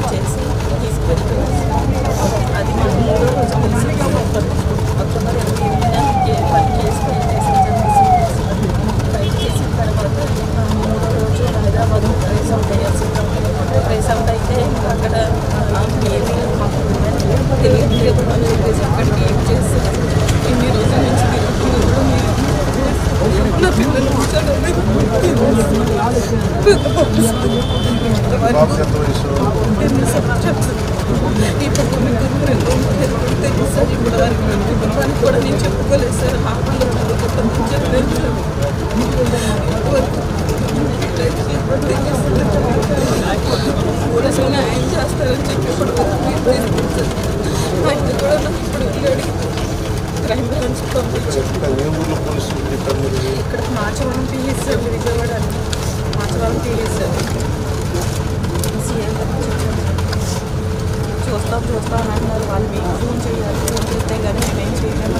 kidnap చేసి నా పిల్లలు కూర్చోలేదు బాబుకి ఎంత వయసు ఎన్ని సంవత్సరాలు ఈ పక్కన రెండు తెలుసు సార్ ఇప్పుడు వరకు నా కుటుంబానికి కూడా నేను చెప్పుకోలేదు సార్ హాస్పిటల్లో చదువుకుంటాను చెప్పలేదు సార్ ఇంతవరకు పోలీసులు న్యాయం చేస్తారని చెప్పి ఇప్పుడు ఆయన కూడా నాకు ఇప్పుడు వెళ్ళాడు క్రైమ్ బ్రాంచ్ ఇక్కడ ఏ పిఎస్ విజయవాడ మార్చవరం పిఎస్ చూస్తాం చూస్తాం అన్నారు వాళ్ళు మీకు ఫోన్ చేయాలి ఫోన్ చేస్తే కానీ మేమేం చేయలేము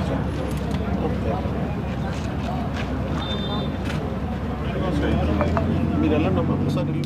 смотри